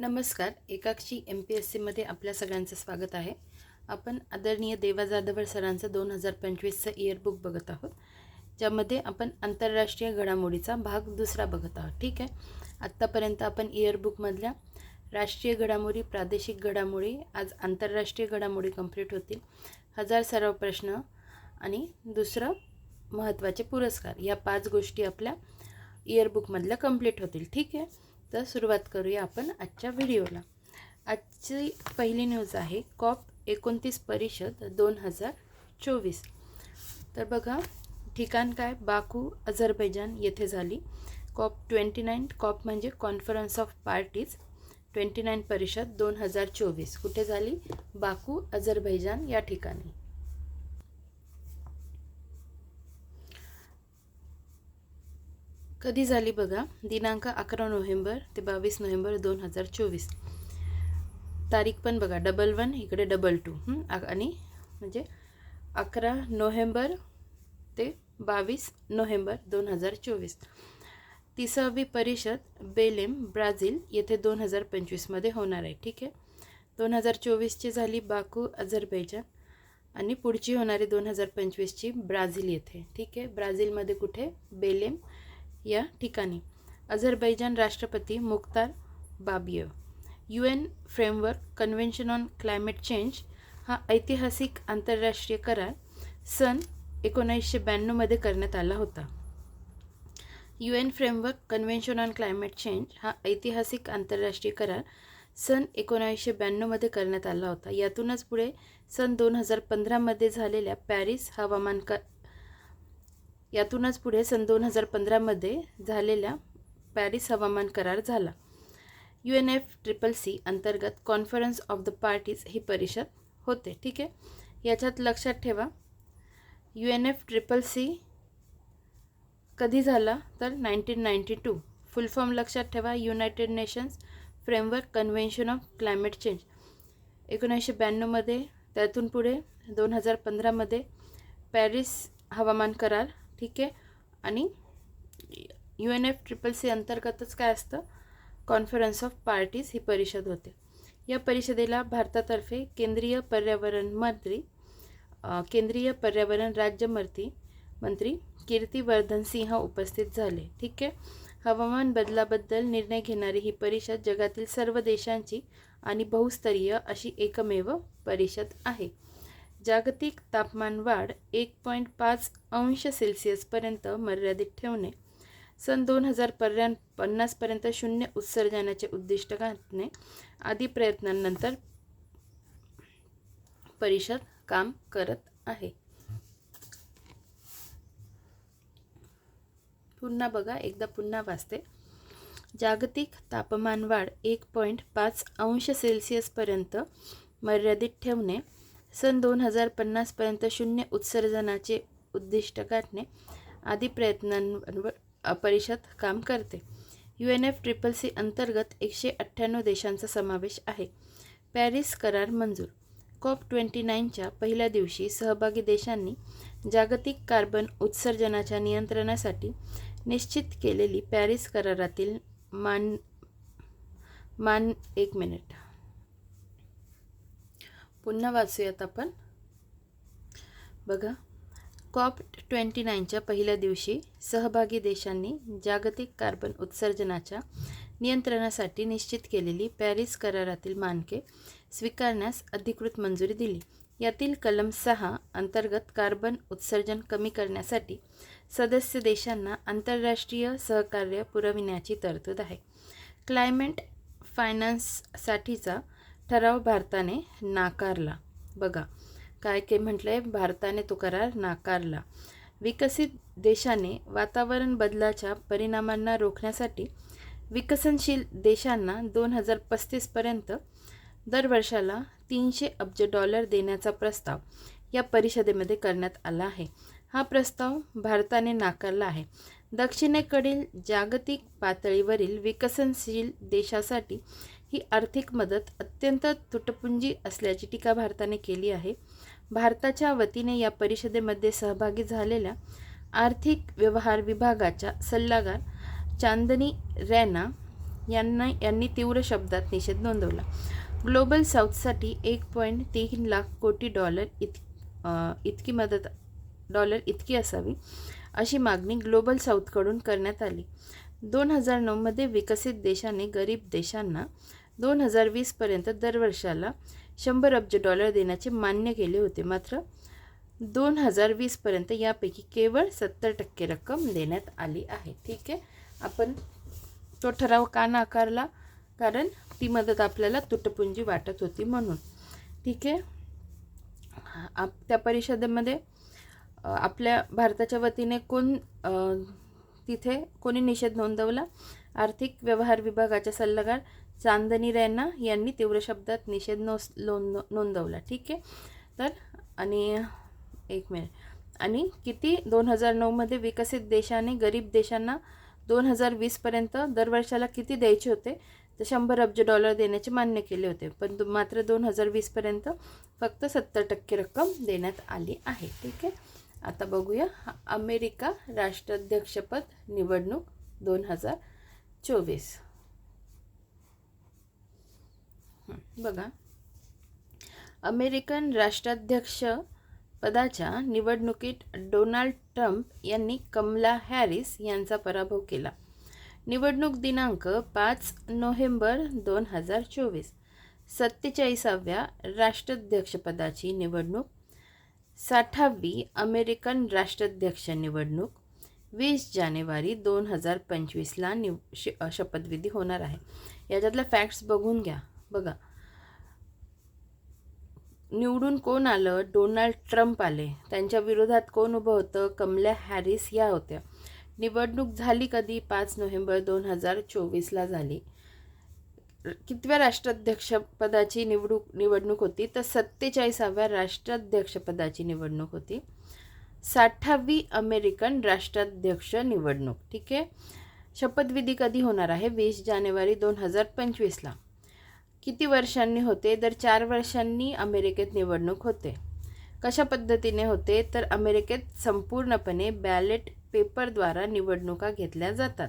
नमस्कार एकाक्षी M P S सीमध्ये आपल्या सगळ्यांचं स्वागत आहे. आपण आदरणीय देवा जाधवर सरांचं दोन हजार पंचवीसचं इयरबुक बघत आहोत. ज्यामध्ये आपण आंतरराष्ट्रीय घडामोडीचा भाग दुसरा बघत आहोत. ठीक आहे? आत्तापर्यंत आपण इयरबुकमधल्या राष्ट्रीय घडामोडी प्रादेशिक घडामोडी आज आंतरराष्ट्रीय घडामोडी कंप्लीट होतील. हजार सराव प्रश्न आणि दुसरं महत्त्वाचे पुरस्कार या पाच गोष्टी आपल्या इयरबुकमधल्या कंप्लीट होतील. ठीक आहे? तर सुरुवात करूया आपण आजच्या व्हिडिओला. आजची पहिली न्यूज आहे कॉप एकोणतीस परिषद दोन हजार चोवीस. तर बघा ठिकाण काय? बाकू अझरबैजान येथे झाली. कॉप ट्वेंटी नाईन कॉप म्हणजे conference of parties twenty nine परिषद दोन हजार चोवीस. कुठे झाली? बाकू अझरबैजान या ठिकाणी. कधी झाली बघा दिनांक अकरा नोव्हेंबर ते बावीस नोव्हेंबर दोन हजार चोवीस. तारीख पण बघा डबल वन इकडे डबल टू आणि म्हणजे अकरा नोव्हेंबर ते बावीस नोव्हेंबर दोन हजार चोवीस. तिसावी परिषद बेलेम ब्राझील येथे दोन हजार पंचवीसमध्ये होणार आहे ठीक आहे? दोन हजार चोवीसची झाली बाकू अझरबैजान. आणि पुढची होणारी दोन हजार पंचवीसची ब्राझील येथे ठीक आहे? ब्राझीलमध्ये कुठे? बेलेम. या ठिकाणी. अझरबैजान राष्ट्रपती Mukhtar बाबिय. U N framework convention on climate change हा ऐतिहासिक आंतरराष्ट्रीय करार सन एकोणीसशे ब्याण्णवमध्ये करण्यात आला होता. U N framework convention on climate change हा ऐतिहासिक आंतरराष्ट्रीय करार सन एकोणावीसशे ब्याण्णवमध्ये करण्यात आला होता. यातूनच पुढे सन दोन हजार पंधरामध्ये झालेल्या पॅरिस हवामान क यातूनच पुढे सन दोन हजार पंधरामध्ये झालेल्या पॅरिस हवामान करार झाला. U N F triple C अंतर्गत कॉन्फरन्स ऑफ द पार्टीज ही परिषद होते. ठीक आहे? याच्यात लक्षात ठेवा. U N F triple C कधी झाला? तर nineteen ninety two. Full form लक्षात ठेवा. United nations framework convention of climate change. एकोणीसशे ब्याण्णवमध्ये त्यातून पुढे दोन हजार पंधरामध्ये पॅरिस हवामान करार ठीक आहे. आणि U N F triple C अंतर्गतच काय असतं? कॉन्फरन्स ऑफ पार्टीज ही परिषद होते. या परिषदेला भारतातर्फे केंद्रीय पर्यावरण मंत्री केंद्रीय पर्यावरण राज्यमंत्री मंत्री कीर्तिवर्धन सिंह उपस्थित झाले. ठीक आहे? हवामान बदलाबद्दल निर्णय घेणारी ही परिषद जगातील सर्व देशांची आणि बहुस्तरीय अशी एकमेव परिषद आहे. जागतिक तापमान वाढ एक पॉईंट पाच अंश सेल्सिअसपर्यंत मर्यादित ठेवणे. सन दोन हजार पर्या पन्नासपर्यंत शून्य उत्सर्जनाचे उद्दिष्ट गाठणे आदी प्रयत्नांनंतर परिषद काम करत आहे. पुन्हा बघा एकदा पुन्हा वाचते. जागतिक तापमान वाढ एक पॉईंट पाच अंश सेल्सिअसपर्यंत मर्यादित ठेवणे. सन दोन हजार पन्नासपर्यंत शून्य उत्सर्जनाचे उद्दिष्ट गाठणे आदी प्रयत्नांवर परिषद काम करते. U N F triple C अंतर्गत एकशे अठ्ठ्याण्णव देशांचा समावेश आहे. पॅरिस करार मंजूर. कॉप ट्वेंटी नाईनच्या पहिल्या दिवशी सहभागी देशांनी जागतिक कार्बन उत्सर्जनाच्या नियंत्रणासाठी निश्चित केलेली पॅरिस करारातील मान मान एक मिनिट. पुन्हा वाचूयात आपण. बघा कॉप ट्वेंटी नाईनच्या पहिल्या दिवशी सहभागी देशांनी जागतिक कार्बन उत्सर्जनाच्या नियंत्रणासाठी निश्चित केलेली पॅरिस करारातील मानके स्वीकारण्यास अधिकृत मंजुरी दिली. यातील कलम सहा अंतर्गत कार्बन उत्सर्जन कमी करण्यासाठी सदस्य देशांना आंतरराष्ट्रीय सहकार्य पुरविण्याची तरतूद आहे. क्लायमेट फायनान्ससाठीचा ठराव भारताने नाकारला. बघा काय काय म्हटलं आहे भारताने तो करार नाकारला. विकसित देशाने वातावरण बदलाच्या परिणामांना रोखण्यासाठी विकसनशील देशांना दोन हजार पस्तीसपर्यंत दरवर्षाला तीनशे अब्ज डॉलर देण्याचा प्रस्ताव या परिषदेमध्ये करण्यात आला आहे. हा प्रस्ताव भारताने नाकारला आहे. दक्षिणेकडील जागतिक पातळीवरील विकसनशील देशासाठी ही आर्थिक मदत अत्यंत तुटपुंजी असल्याची टीका भारताने केली आहे. भारताच्या वतीने या परिषदेमध्ये सहभागी झालेल्या आर्थिक व्यवहार विभागाच्या सल्लागार चांदनी रॅना यांना यांनी तीव्र शब्दात निषेध नोंदवला. ग्लोबल साऊथसाठी एक पॉईंट तीन लाख कोटी डॉलर इत इतकी मदत डॉलर इतकी असावी अशी मागणी ग्लोबल साऊथकडून करण्यात आली. दोन हजार नऊमध्ये विकसित देशाने गरीब देशांना दोन हजार वीसपर्यंत दरवर्षाला शंभर अब्ज डॉलर देण्याचे मान्य केले होते. मात्र दोन हजार वीसपर्यंत यापैकी केवळ सत्तर टक्के रक्कम देण्यात आली आहे. ठीक आहे? आपण तो ठराव का नाकारला? कारण ती मदत आपल्याला तुटपुंजी वाटत होती म्हणून. ठीक आहे? आप त्या परिषदेमध्ये आपल्या भारताच्या वतीने कोण तिथे कोणी निषेध नोंदवला? आर्थिक व्यवहार विभागाच्या सल्लागार चांदनी रैना यांनी तीव्र शब्दात निषेध नोस नोंद नोंदवला. ठीक आहे? तर आणि एक मिनिट आणि किती? दोन हजार नऊमध्ये विकसित देशाने गरीब देशांना दोन हजार वीसपर्यंत दरवर्षाला किती द्यायचे होते? तर शंभर अब्ज डॉलर देण्याचे मान्य केले होते. पण मात्र दोन हजार वीसपर्यंत फक्त सत्तर टक्के रक्कम देण्यात आली आहे. ठीक आहे? आता बघूया. अमेरिका राष्ट्राध्यक्षपद निवडणूक दोन हजार चोवीस हं, बघा. अमेरिकन राष्ट्राध्यक्ष पदाच्या निवडणुकीत डोनाल्ड ट्रम्प यांनी कमला हॅरिस यांचा पराभव केला. निवडणूक दिनांक पाच नोव्हेंबर दोन हजार चोवीस. सत्तेचाळीसाव्या राष्ट्राध्यक्षपदाची निवडणूक. साठावी अमेरिकन राष्ट्राध्यक्ष निवडणूक. वीस जानेवारी दोन हजार पंचवीसला निव श शपथविधी होणार आहे. याच्यातल्या फॅक्ट्स बघून घ्या. बघा. निवडून कोण आलं? डोनाल्ड ट्रम्प आले. त्यांच्या विरोधात कोण उभं होतं? कमला हॅरिस या होत्या. निवडणूक झाली कधी? पाच नोव्हेंबर दोन हजार चोवीसला झाली. कितव्या राष्ट्राध्यक्षपदाची निवडूक निवडणूक होती? तर सत्तेचाळीसाव्या राष्ट्राध्यक्षपदाची निवडणूक होती. साठावी अमेरिकन राष्ट्राध्यक्ष निवडणूक. ठीक आहे? शपथविधी कधी होणार आहे? वीस जानेवारी दोन हजार पंचवीसला. किती वर्षांनी होते? तर चार वर्षांनी अमेरिकेत निवडणूक होते. कशा पद्धतीने होते? तर अमेरिकेत संपूर्णपणे बॅलेट पेपरद्वारा निवडणुका घेतल्या जातात.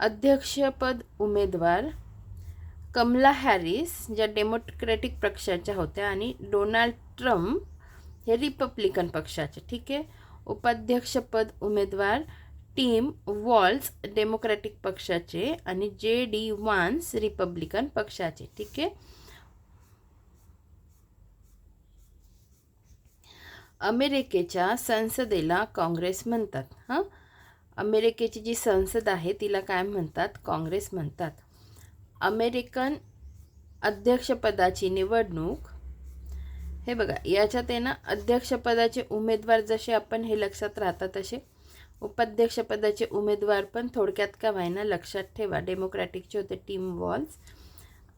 अध्यक्षपद उमेदवार कमला हॅरिस ज्या डेमोक्रॅटिक पक्षाच्या होत्या आणि डोनाल्ड ट्रम्प हे रिपब्लिकन पक्षाचे ठीक आहे? उपाध्यक्षपद उमेदवार टीम वॉल्स डेमोक्रॅटिक पक्षाचे आणि जे डी वान्स रिपब्लिकन पक्षाचे ठीक आहे? अमेरिकेच्या संसदेला काँग्रेस म्हणतात हां? अमेरिकेची जी संसद आहे तिला काय म्हणतात? काँग्रेस म्हणतात. अमेरिकन अध्यक्षपदाची निवडणूक हे बघा याच्यात आहे ना अध्यक्षपदाचे उमेदवार जसे आपण हे लक्षात राहतात तसे उपाध्यक्षपदाचे उमेदवार पण थोडक्यात का व्हायना लक्षात ठेवा. डेमोक्रॅटिकचे होते टीम वॉल्स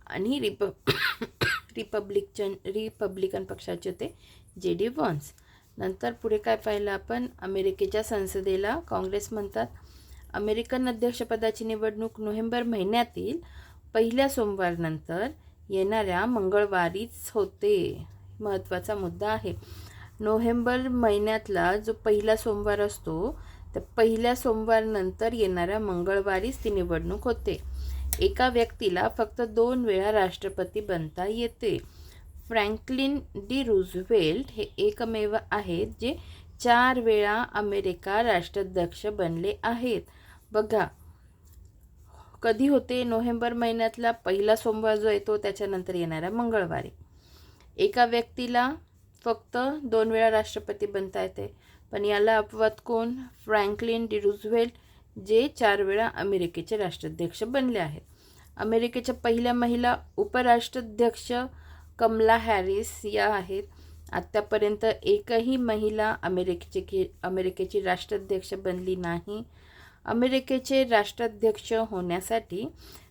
आणि रिप रिपब्लिकन रिपब्लिकन पक्षाचे होते जे डी वॉन्स. नंतर पुढे काय पाहिलं आपण? अमेरिकेच्या संसदेला काँग्रेस म्हणतात. अमेरिकन अध्यक्षपदाची निवडणूक नोव्हेंबर महिन्यातील पहिल्या सोमवारनंतर येणाऱ्या मंगळवारीच होते. महत्त्वाचा मुद्दा आहे. नोव्हेंबर महिन्यातला जो पहिला सोमवार असतो तर पहिल्या सोमवारनंतर येणाऱ्या मंगळवारीच ती निवडणूक होते. एका व्यक्तीला फक्त दोन वेळा राष्ट्रपती बनता येते. फ्रँकलिन डी रुझवेल्ट हे एकमेव आहेत जे चार वेळा अमेरिका राष्ट्राध्यक्ष बनले आहेत. बघा कधी होते? नोव्हेंबर महिन्यातला पहिला सोमवार जो येतो त्याच्यानंतर येणाऱ्या मंगळवारी. एका व्यक्तीला फक्त दोन वेळा राष्ट्रपती बनता येते. पण याला अपवाद कोण? फ्रँकलिन डी रुझवेल्ट जे चार वेळा अमेरिकेचे राष्ट्राध्यक्ष बनले आहेत. अमेरिकेच्या पहिल्या महिला उपराष्ट्राध्यक्ष कमला हॅरिस या आहेत. आत्तापर्यंत एकही महिला अमेरिकेची की अमेरिकेची राष्ट्राध्यक्ष बनली नाही. अमेरिकेचे राष्ट्राध्यक्ष होण्यासाठी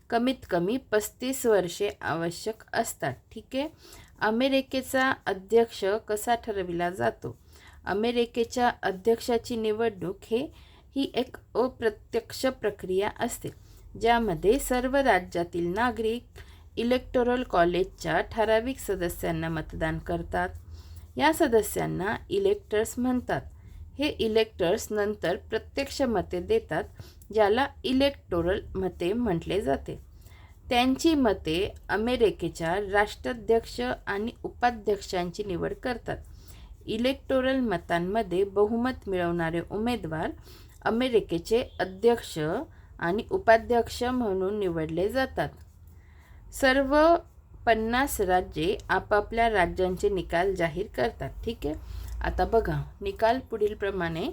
कमीत कमी पस्तीस वर्षे आवश्यक असतात. ठीक आहे? अमेरिकेचा अध्यक्ष कसा ठरविला जातो? अमेरिकेच्या अध्यक्षाची निवडणूक हे ही एक अप्रत्यक्ष प्रक्रिया असते ज्यामध्ये सर्व राज्यातील नागरिक इलेक्टोरल कॉलेजच्या ठराविक सदस्यांना मतदान करतात. या सदस्यांना इलेक्टर्स म्हणतात. हे इलेक्टर्स नंतर प्रत्यक्ष मते देतात ज्याला इलेक्टोरल मते म्हटले जाते. त्यांची मते अमेरिकेच्या राष्ट्राध्यक्ष आणि उपाध्यक्षांची निवड करतात. इलेक्टोरल मतांमध्ये बहुमत मिळवणारे उमेदवार अमेरिकेचे अध्यक्ष आणि उपाध्यक्ष म्हणून निवडले जातात. सर्व पन्नास राज्ये आपापल्या राज्यांचे निकाल जाहीर करतात. ठीक आहे? आता बघा निकाल पुढीलप्रमाणे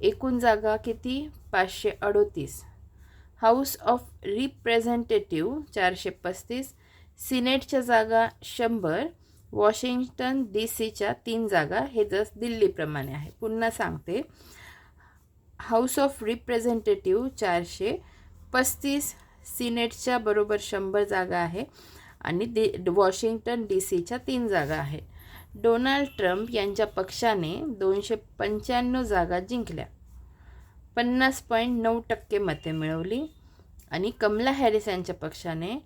एकूण जागा किती? पाचशे अडोतीस. हाऊस ऑफ रिप्रेझेंटेटिव्ह चारशे पस्तीस. सिनेटच्या जागा शंभर. वॉशिंग्टन डी सीच्या तीन जागा हे जस दिल्लीप्रमाणे आहे. पुन्हा सांगते. हाऊस ऑफ रिप्रेझेंटेटिव्ह चारशे पस्तीस सिनेटच्या बरोबर शंभर जागा आहे आणि दि वॉशिंग्टन डी सीच्या तीन जागा आहेत डोनाल्ड ट्रम्प यांच्या पक्षाने दोनशे पंच्याण्णव जागा जिंकल्या. पन्नास पॉईंट नऊ टक्के मते मिळवली आणि कमला हॅरिस यांच्या पक्षाने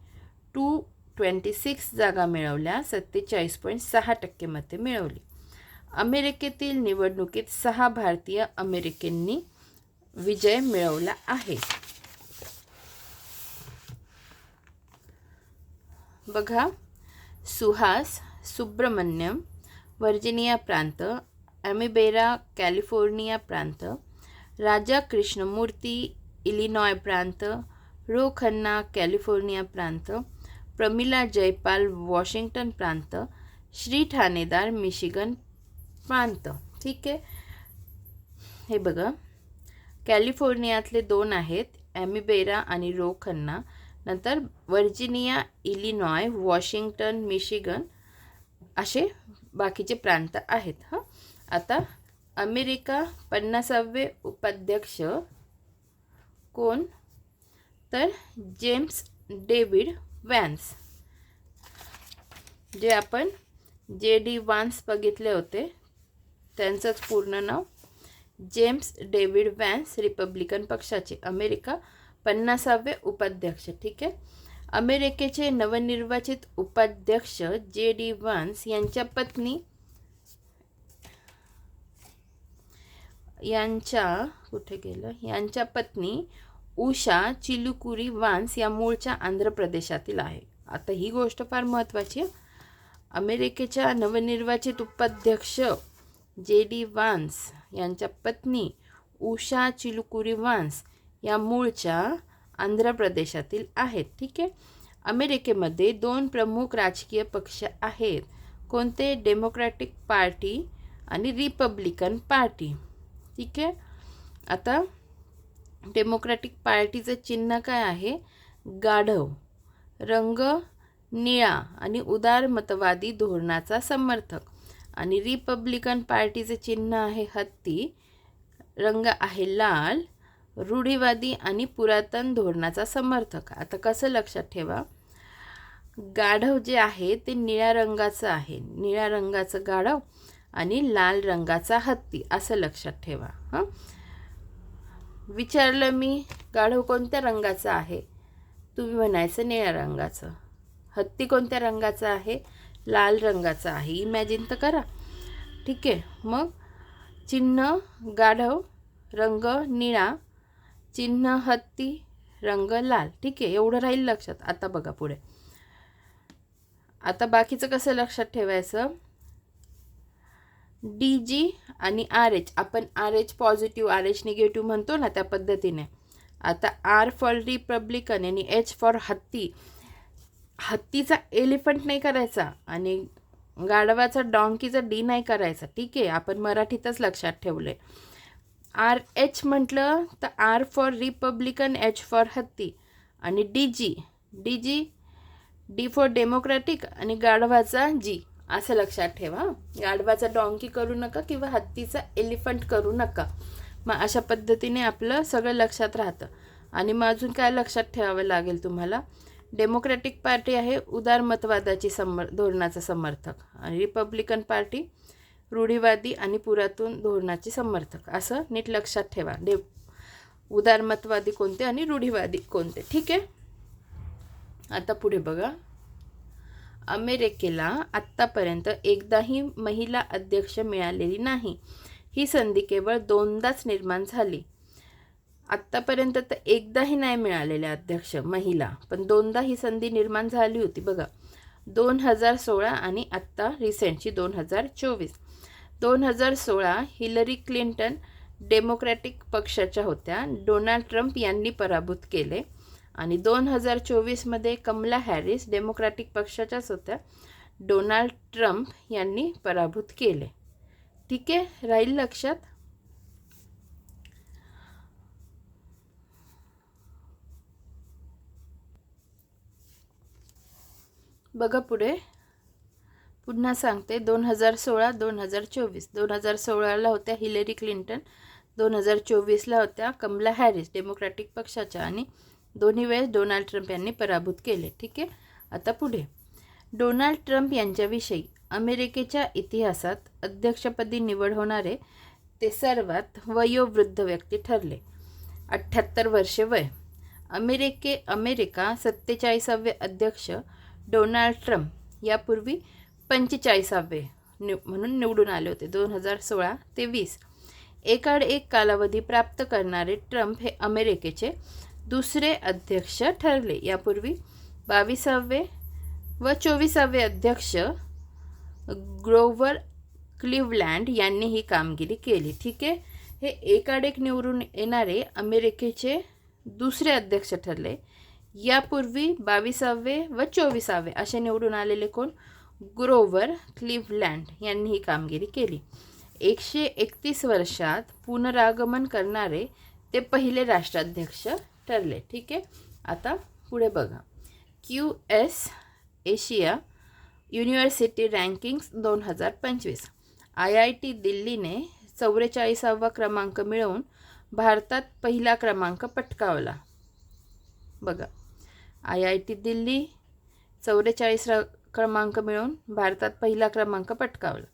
टू ट्वेंटी सिक्स जागा मिळवल्या सत्तेचाळीस पॉईंट सहा टक्के मते मिळवली. अमेरिकेतील निवडणुकीत सहा भारतीय अमेरिकेंनी विजय मिळवला आहे. बघा सुहास सुब्रमण्यम व्हर्जिनिया प्रांत ॲमिबेरा कॅलिफोर्निया प्रांत राजा कृष्णमूर्ती इलिनॉय प्रांत रो खन्ना कॅलिफोर्निया प्रांत प्रमिला जयपाल वॉशिंग्टन प्रांत श्री ठाणेदार मिशिगन प्रांत. ठीक आहे? हे बघा. कॅलिफोर्नियातले दोन आहेत ॲमिबेरा आणि रो खन्ना नंतर व्हर्जिनिया इलिनॉय वॉशिंग्टन मिशिगन असे बाकीचे प्रांत आहेत हां. आता अमेरिका पन्नासावे उपाध्यक्ष कोण? तर जेम्स डेव्हिड वॅन्स जे आपण जे डी वान्स बघितले होते त्यांचंच पूर्ण नाव जेम्स डेव्हिड वॅन्स रिपब्लिकन पक्षाचे अमेरिका पन्नासावे उपाध्यक्ष ठीक आहे? अमेरिकेचे नवनिर्वाचित उपाध्यक्ष जे डी वान्स यांच्या पत्नी यांच्या कुठे गेलं? यांच्या पत्नी उषा चिलुकुरी वान्स या मूळच्या आंध्र प्रदेशातील आहे. आता ही गोष्ट फार महत्त्वाची आहे. अमेरिकेच्या नवनिर्वाचित उपाध्यक्ष जे डी वान्स यांच्या पत्नी उषा चिलुकुरी वान्स या मूळच्या आंध्र प्रदेशातील आहेत. ठीक आहे? अमेरिकेमध्ये दोन प्रमुख राजकीय पक्ष आहेत. कोणते? डेमोक्रॅटिक पार्टी आणि रिपब्लिकन पार्टी. ठीक आहे? आता डेमोक्रॅटिक पार्टीचं चिन्ह काय आहे? गाढव रंग निळा आणि उदारमतवादी धोरणाचा समर्थक. आणि रिपब्लिकन पार्टीचे चिन्ह आहे हत्ती रंग आहे लाल रूढीवादी आणि पुरातन धोरणाचा समर्थक. आता कसं लक्षात ठेवा? गाढव जे आहे ते निळ्या रंगाचं आहे. निळ्या रंगाचं गाढव आणि लाल रंगाचा हत्ती असं लक्षात ठेवा हां? विचारलं मी गाढव कोणत्या रंगाचं आहे? तुम्ही म्हणायचं निळ्या रंगाचं. हत्ती कोणत्या रंगाचं आहे? लाल रंगाचं आहे. इमॅजिन तर करा. ठीक आहे. मग चिन्ह गाढव रंग निळा चिन्ह हत्ती रंग लाल. ठीक आहे. एवढं राहील लक्षात. आता बघा पुढे. आता बाकीचं कसं लक्षात ठेवायचं? डी जी आणि आर एच आपण R H positive R H negative म्हणतो ना त्या पद्धतीने. आता आर फॉर रिपब्लिकन आणि एच फॉर हत्ती. हत्तीचा एलिफंट नाही करायचा आणि गाढवाचा डॉंकीचा डी नाही करायचा. ठीक आहे आपण मराठीतच लक्षात ठेवले आर एच म्हटलं तर R for Republican H for हत्ती आणि D G D G D for Democratic आणि गाढवाचा जी असं लक्षात ठेवा. गाढवाचा डॉंकी करू नका किंवा हत्तीचा एलिफंट करू नका. मग अशा पद्धतीने आपलं सगळं लक्षात राहतं. आणि मग अजून काय लक्षात ठेवावं लागेल तुम्हाला? डेमोक्रॅटिक पार्टी आहे उदारमतवादाची समर धोरणाचा समर्थक. आणि रिपब्लिकन पार्टी रूढीवादी आणि पुरातून धोरणाची समर्थक. असं नीट लक्षात ठेवा. डे उदारमतवादी कोणते आणि रूढीवादी कोणते? ठीक आहे? आता पुढे बघा. अमेरिकेला आत्तापर्यंत एकदाही महिला अध्यक्ष मिळालेली नाही. ही संधी केवळ दोनदाच निर्माण झाली. आत्तापर्यंत तर एकदाही नाही मिळालेल्या अध्यक्ष महिला पण दोनदा ही संधी निर्माण झाली होती बघा. दोन हजार सोळा आणि आत्ता रिसेंटची दोन हजार चोवीस. दोन हजार सोळा हिलरी क्लिंटन डेमोक्रॅटिक पक्षाच्या होत्या. डोनाल्ड ट्रम्प यांनी पराभूत केले. आणि दोन हजार चोवीसमध्ये कमला हॅरिस डेमोक्रॅटिक पक्षाच्याच होत्या डोनाल्ड ट्रम्प यांनी पराभूत केले. ठीक आहे राहील लक्षात? बघा पुढे. पुन्हा सांगते दोन हजार सोळा दोन हजार चोवीस. दोन हजार सोळाला होत्या हिलरी क्लिंटन दोन हजार चोवीसला होत्या कमला हॅरिस डेमोक्रॅटिक पक्षाच्या. आणि दोन्ही वेळेस डोनाल्ड ट्रम्प यांनी पराभूत केले. ठीक आहे? आता पुढे. डोनाल्ड ट्रम्प यांच्याविषयी अमेरिकेच्या इतिहासात अध्यक्षपदी निवड होणारे ते सर्वात वयोवृद्ध व्यक्ती ठरले. अठ्ठ्याहत्तर वर्षे वय. अमेरिके अमेरिका सत्तेचाळीसावे अध्यक्ष डोनाल्ड ट्रम्प यापूर्वी पंचेचाळीसावे निव म्हणून निवडून आले होते. दोन हजार सोळा ते वीस. एकाड एक कालावधी प्राप्त करणारे ट्रम्प हे अमेरिकेचे दुसरे अध्यक्ष ठरले. यापूर्वी बावीसावे व चोवीसावे अध्यक्ष ग्रोवर क्लिवलँड यांनी ही कामगिरी केली. ठीक आहे? हे एकाडेक निवडून येणारे अमेरिकेचे दुसरे अध्यक्ष ठरले. यापूर्वी बावीसावे व चोवीसावे असे निवडून आलेले कोण? ग्रोवर क्लिवलँड यांनी ही कामगिरी केली. एकशे एकतीस वर्षात पुनरागमन करणारे ते पहिले राष्ट्राध्यक्ष ठरले ठीक आहे? आता पुढे बघा. Q S Asia university rankings दोन हजार पंचवीस. आय आय टी दिल्लीने चौवेचाळीसावा क्रमांक मिळवून भारतात पहिला क्रमांक पटकावला. बघा. आय आय टी दिल्ली चौवेचाळीस क्रमांक मिळवून भारतात पहिला क्रमांक पटकावला.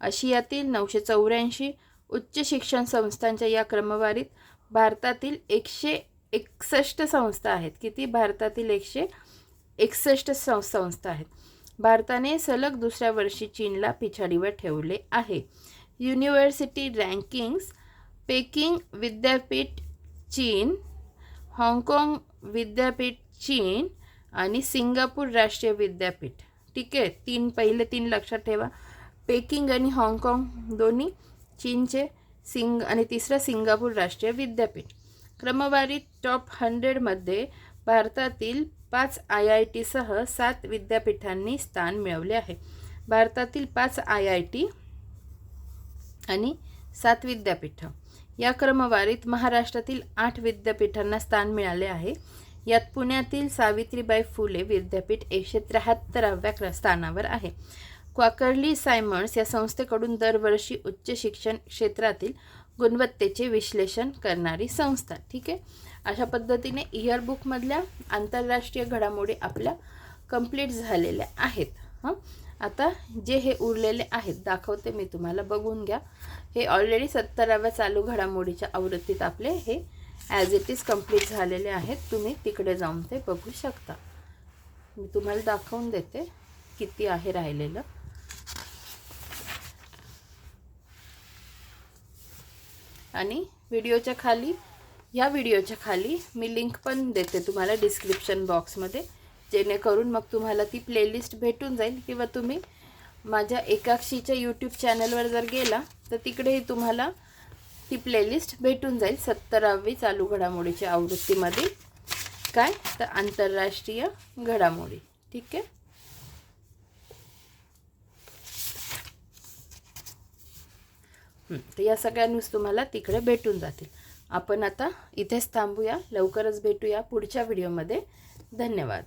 आशियातील नऊशे चौऱ्याऐंशी उच्च शिक्षण संस्थांच्या या क्रमवारीत भारतातील एकशे एकसष्ट संस्था आहेत. किती? भारतातील एकशे एकसष्ट सं संस्था आहेत. भारताने सलग दुसऱ्या वर्षी चीनला पिछाडीवर ठेवले आहे. युनिव्हर्सिटी रँकिंग्स पेकिंग विद्यापीठ चीन हाँगकाँग विद्यापीठ चीन आणि सिंगापूर राष्ट्रीय विद्यापीठ. ठीक आहे? तीन पहिले तीन लक्षात ठेवा. पेकिंग आणि हाँगकाँग दोन्ही चीनचे सिंग आणि तिसरं सिंगापूर राष्ट्रीय विद्यापीठ. क्रमवारीत टॉप हंड्रेडमध्ये भारतातील पाच आय आय टीसह सात विद्यापीठांनी स्थान मिळवले आहे. भारतातील पाच आय आय टी आणि सात विद्यापीठं. या क्रमवारीत महाराष्ट्रातील आठ विद्यापीठांना स्थान मिळाले आहे. यात पुण्यातील सावित्रीबाई फुले विद्यापीठ एकशे त्र्याहत्तराव्या क्र स्थानावर आहे. क्वाकर्ली सायमन्स या संस्थेकडून दरवर्षी उच्च शिक्षण क्षेत्रातील गुणवत्तेचे विश्लेषण करणारी संस्था ठीक आहे? अशा पद्धतीने इयरबुकमधल्या आंतरराष्ट्रीय घडामोडी आपल्या कंप्लीट झालेल्या आहेत. हां? आता जे हे उरलेले आहेत दाखवते मी तुम्हाला बघून घ्या. हे ऑलरेडी सत्तराव्या चालू घडामोडीच्या आवृत्तीत आपले हे ॲज इट इज कंप्लीट झालेले आहेत. तुम्ही तिकडे जाऊन ते बघू शकता. मी तुम्हाला दाखवून देते किती आहे राहिलेलं. आणि व्हिडिओच्या खाली या व्हिडिओच्या खाली मी लिंक पण देते तुम्हाला डिस्क्रिप्शन बॉक्समध्ये जेणेकरून मग तुम्हाला ती प्लेलिस्ट भेटून जाईल किंवा तुम्ही माझ्या एकाक्षीच्या यूट्यूब चॅनलवर जर गेला तर तिकडेही तुम्हाला ती प्लेलिस्ट भेटून जाईल सत्तरावी चालू घडामोडीच्या आवृत्तीमध्ये. काय? तर आंतरराष्ट्रीय घडामोडी. ठीक आहे? तर या सगळ्या न्यूज तुम्हाला तिकडे भेटून जातील. आपण आता इथेच थांबूया. लवकरच भेटूया पुढच्या व्हिडिओमध्ये. धन्यवाद.